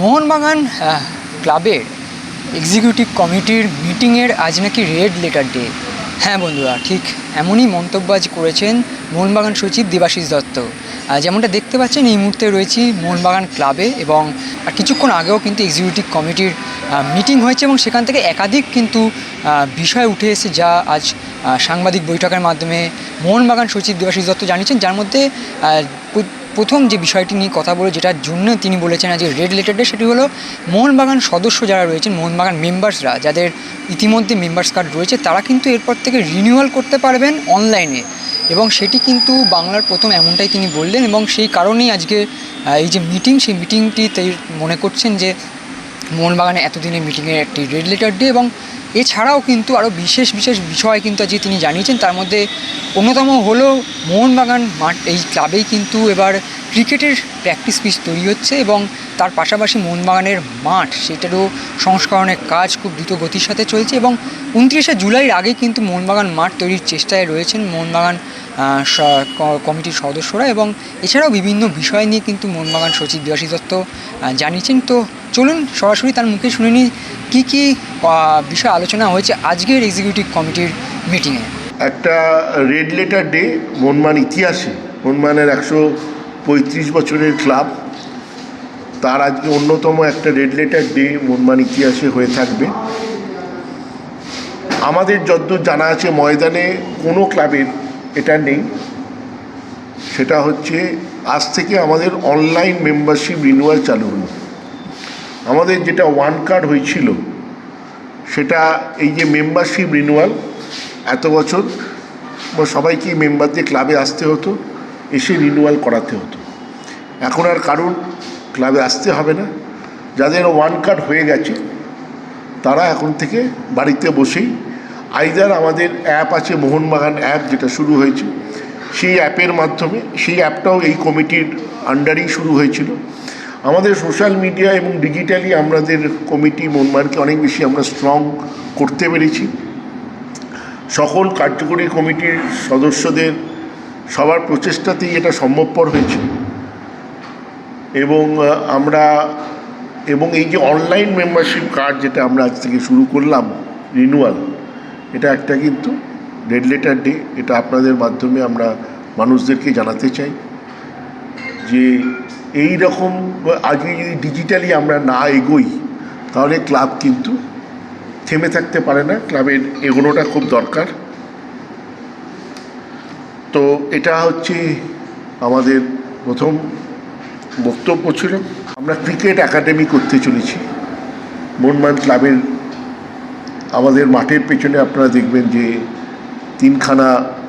মোহনবাগান ক্লাবের এক্সিকিউটিভ কমিটির মিটিংয়ের আজ নাকি রেড লেটার ডে হ্যাঁ বন্ধুরা, ঠিক এমনই মন্তব্য আজ করেছেন মোহনবাগান সচিব দেবাশিস দত্ত। যেমনটা দেখতে পাচ্ছেন, এই মুহূর্তে রয়েছি মোহনবাগান ক্লাবে এবং কিছুক্ষণ আগেও কিন্তু এক্সিকিউটিভ কমিটির মিটিং হয়েছে এবং সেখান থেকে একাধিক কিন্তু বিষয় উঠে এসে যা আজ সাংবাদিক বৈঠকের মাধ্যমে মোহনবাগান সচিব দেবাশিস দত্ত জানিয়েছেন, যার মধ্যে প্রথম যে বিষয়টি নিয়ে কথা বলে, যেটার জন্য তিনি বলেছেন আজকে রেড লেটার ডে সেটি হলো মোহনবাগান সদস্য যারা রয়েছেন, মোহনবাগান মেম্বার্সরা যাদের ইতিমধ্যে মেম্বার্স কার্ড রয়েছে, তারা কিন্তু এরপর থেকে রিনিউয়াল করতে পারবেন অনলাইনে এবং সেটি কিন্তু বাংলার প্রথম এমনটাই তিনি বললেন এবং সেই কারণেই আজকে এই যে মিটিং সেই মিটিংটি মনে করছেন যে মোহনবাগানে এতদিনের মিটিংয়ের একটি রেড লেটার ডে এবং এছাড়াও কিন্তু আরও বিশেষ বিশেষ বিষয় কিন্তু আজকে তিনি জানিয়েছেন, তার মধ্যে অন্যতম হলো মোহনবাগান মাঠ। এই ক্লাবেই কিন্তু এবার ক্রিকেটের প্র্যাকটিস পিচ তৈরি হচ্ছে এবং তার পাশাপাশি মোহনবাগানের মাঠ, সেটারও সংস্করণের কাজ খুব দ্রুত গতির সাথে চলছে এবং উনত্রিশে জুলাইয়ের আগে কিন্তু মোহনবাগান মাঠ তৈরির চেষ্টায় রয়েছেন মোহনবাগান কমিটির সদস্যরা এবং এছাড়াও বিভিন্ন বিষয় নিয়ে কিন্তু মোহনবাগান সচিব দেবাশিস দত্ত জানিয়েছেন। তো চলুন সরাসরি তার মুখে শুনে নিই কী কী বিষয় আলোচনা হয়েছে আজকের এক্সিকিউটিভ কমিটির মিটিংয়ে একটা রেড লেটার ডে মনমান ইতিহাসে। মনমানের একশো পঁয়ত্রিশ বছরের ক্লাব তার আজকে অন্যতম একটা রেড লেটার ডে মনমান ইতিহাসে হয়ে থাকবে। আমাদের যদ্দূর জানা আছে, ময়দানে কোনো ক্লাবের এটা নেই। সেটা হচ্ছে, আজ থেকে আমাদের অনলাইন মেম্বারশিপ রিনিউয়াল চালু হলো। আমাদের যেটা ওয়ান কার্ড হয়েছিল, সেটা এই যে মেম্বারশিপ রিনিউয়াল এত বছর সবাইকে মেম্বারদের ক্লাবে আসতে হতো, এসে রিনুয়াল করাতে হতো। এখন আর কারণ ক্লাবে আসতে হবে না। যাদের ওয়ান কার্ড হয়ে গেছে, তারা এখন থেকে বাড়িতে বসেই আইদার আমাদের অ্যাপ আছে, মোহনবাগান অ্যাপ যেটা শুরু হয়েছে, সেই অ্যাপের মাধ্যমে, সেই অ্যাপটাও এই কমিটির আন্ডারেই শুরু হয়েছিল। আমাদের সোশ্যাল মিডিয়া এবং ডিজিটালি আমাদের কমিটি মোহনবাগানকে অনেক বেশি আমরা স্ট্রং করতে পেরেছি। সকল কার্যকরী কমিটির সদস্যদের সবার প্রচেষ্টাতেই এটা সম্ভবপর হয়েছে। এবং আমরা, এবং এই যে অনলাইন মেম্বারশিপ কার্ড যেটা আমরা আজ থেকে শুরু করলাম রিনুয়াল এটা একটা কিন্তু ডেড লেটার ডে এটা আপনাদের মাধ্যমে আমরা মানুষদেরকে জানাতে চাই যে এই রকম আজকে যদি ডিজিটালি আমরা না এগোই, তাহলে ক্লাব কিন্তু থেমে থাকতে পারে না। ক্লাবের এগোনোটা খুব দরকার। তো এটা হচ্ছে আমাদের প্রথম বক্তব্য ছিল। আমরা ক্রিকেট একাডেমি করতে চলেছি। মনমান ক্লাবের আমাদের মাঠের পেছনে আপনারা দেখবেন যে তিনখানা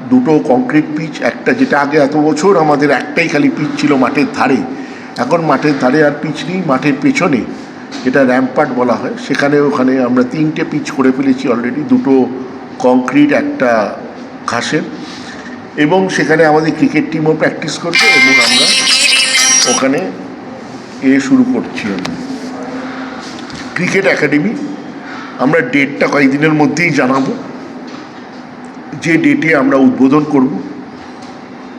দুটো কংক্রিট পিচ একটা যেটা আগে এত বছর আমাদের একটাই খালি পিচ ছিল মাঠের ধারে। এখন মাঠের ধারে আর পিচ নেই, মাঠের পেছনে যেটা র্যাম্পার্ট বলা হয়, সেখানে ওখানে আমরা তিনটে পিচ করে ফেলেছি অলরেডি দুটো কংক্রিট একটা ঘাসের। এবং সেখানে আমাদের ক্রিকেট টিমও প্র্যাকটিস করবে এবং আমরা ওখানে এ শুরু করছি ক্রিকেট একাডেমি আমরা ডেটটা কয়েকদিনের মধ্যেই জানাব। যে ডেটে আমরা উদ্বোধন করব,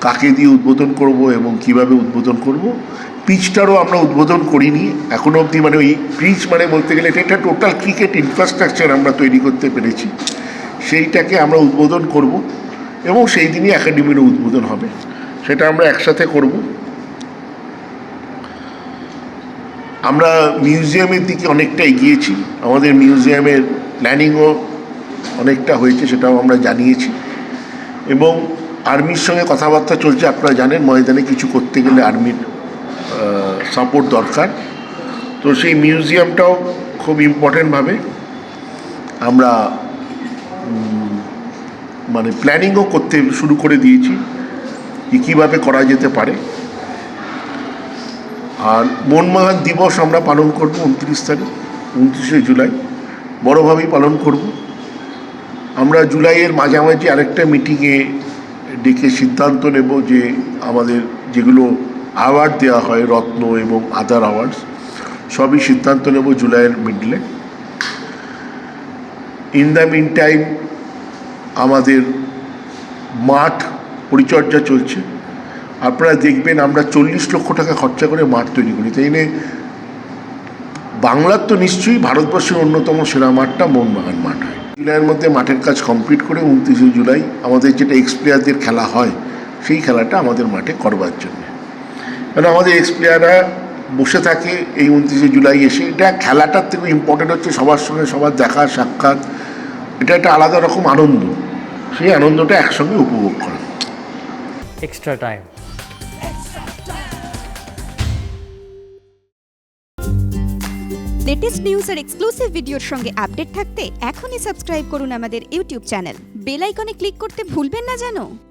কাকে দিয়ে উদ্বোধন করব এবং কীভাবে উদ্বোধন করব পিচটারও আমরা উদ্বোধন করিনি। এখনও অবধি মানে ওই পিচ মানে বলতে গেলে এটা একটা টোটাল ক্রিকেট ইনফ্রাস্ট্রাকচার আমরা তৈরি করতে পেরেছি। সেইটাকে আমরা উদ্বোধন করব এবং সেই দিনই একাডেমিরও উদ্বোধন হবে। সেটা আমরা একসাথে করব। আমরা মিউজিয়ামের দিকে অনেকটা এগিয়েছি। আমাদের মিউজিয়ামের প্ল্যানিংও অনেকটা হয়েছে, সেটাও আমরা জানিয়েছি। এবং আর্মির সঙ্গে কথাবার্তা চলছে, আপনারা জানেন, ময়দানে কিছু করতে গেলে আর্মির সাপোর্ট দরকার। তো সেই মিউজিয়ামটাও খুব ইম্পর্টেন্টভাবে আমরা মানে প্ল্যানিংও করতে শুরু করে দিয়েছি যে কীভাবে করা যেতে পারে। আর মনমোহন দিবস আমরা পালন করব উনত্রিশ তারিখ, উনত্রিশে জুলাই। বড়োভাবেই পালন করব। আমরা জুলাইয়ের মাঝামাঝি আরেকটা মিটিংয়ে ডেকে সিদ্ধান্ত নেব যে আমাদের যেগুলো অ্যাওয়ার্ড দেওয়া হয় রত্ন এবং আদার অ্যাওয়ার্ডস সবই সিদ্ধান্ত নেব জুলাইয়ের মিডলে ইন দ্য মিন টাইম আমাদের মাঠ পরিচর্যা চলছে। আপনারা দেখবেন আমরা চল্লিশ লক্ষ টাকা খরচা করে মাঠ তৈরি করি। তাই নিয়ে বাংলার তো নিশ্চয়ই ভারতবর্ষের অন্যতম সেরা মাঠটা মোহনবাগান মাঠ হয়। জুলাইয়ের মধ্যে মাঠের কাজ কমপ্লিট করে উনত্রিশে জুলাই আমাদের যেটা এক্স প্লেয়ারদের খেলা হয়, সেই খেলাটা আমাদের মাঠে করবার জন্য। কারণ আমাদের এক্স প্লেয়াররা বসে থাকে এই উনত্রিশে জুলাই এসে? এটা খেলাটার থেকে ইম্পর্টেন্ট হচ্ছে সবার সঙ্গে সবার দেখা সাক্ষাৎ। এটা একটা আলাদা রকম আনন্দ। সেই আনন্দটা একসঙ্গে উপভোগ করা। এক্সট্রা টাইম লেটেস্ট নিউজ আর এক্সক্লুসিভ ভিডিওর সঙ্গে আপডেট থাকতে এখনই সাবস্ক্রাইব করুন আমাদের ইউটিউব চ্যানেল বেল আইকনে ক্লিক করতে ভুলবেন না জানো?